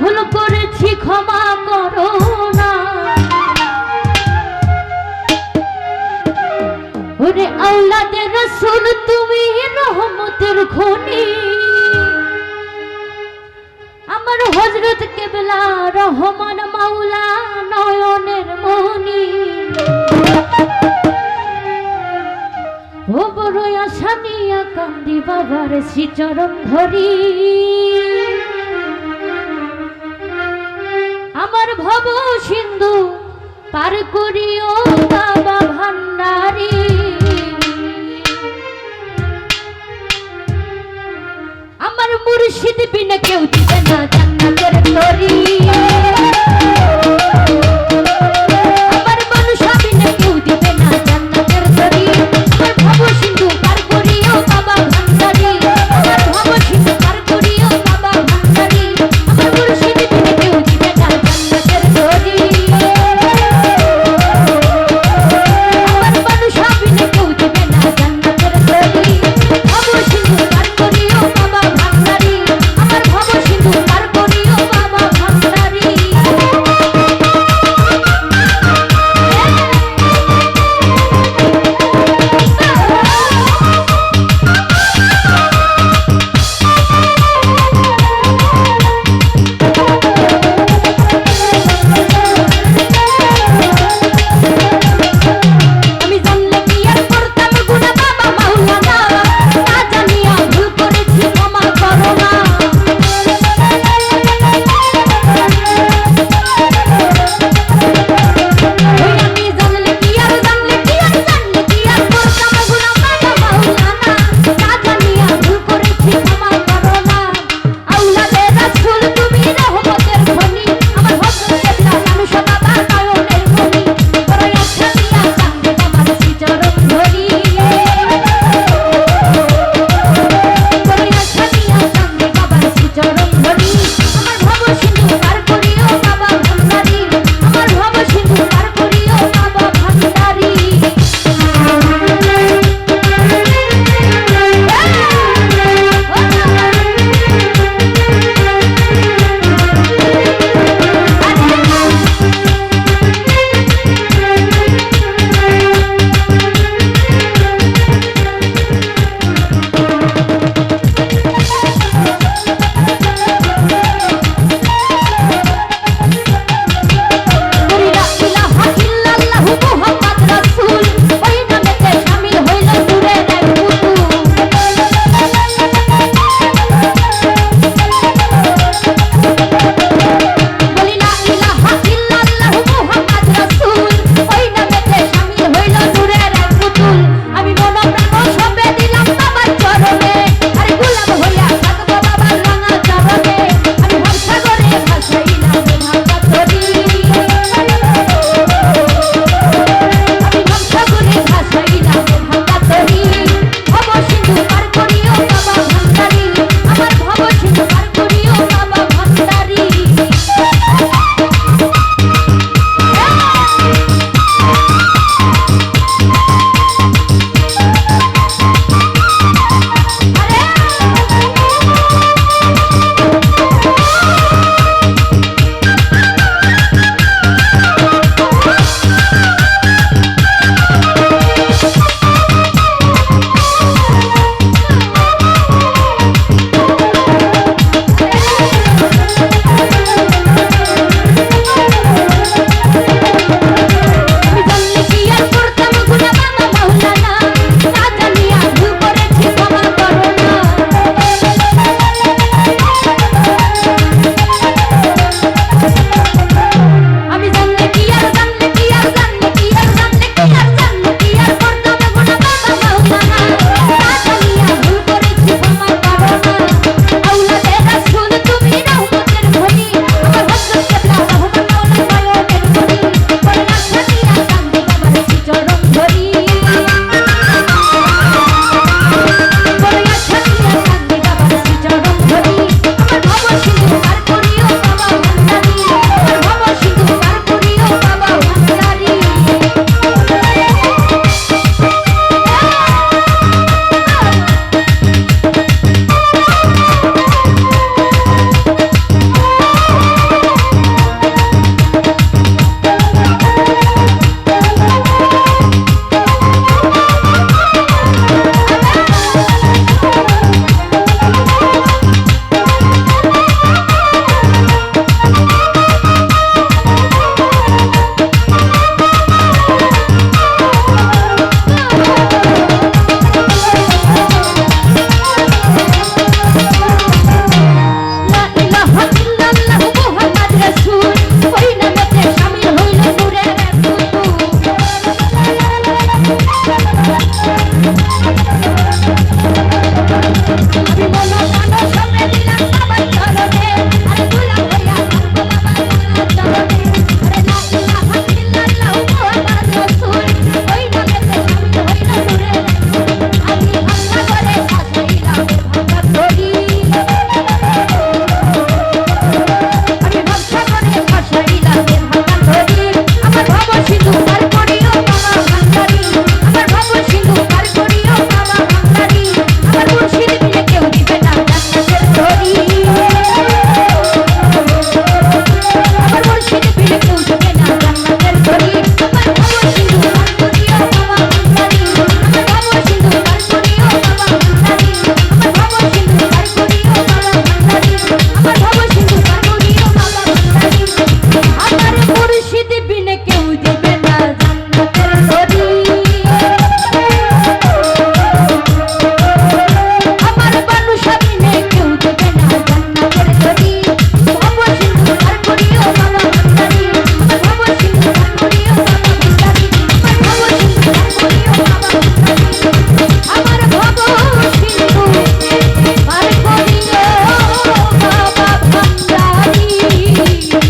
ভুল করেছি ক্ষমা করো না। ওরে আওলাদের রসুল তুমি রহমতের খনি। আমার হজরত কেবলা রহমান মাওলা নয়নের মনি বাবার শ্রীচরণ ধরি। আমার ভব সিন্ধু পার করিও বাবা ভান্ডারী। আমার মুর্শিদ বিনা কেউ দিবে না জান্নাতের তরি।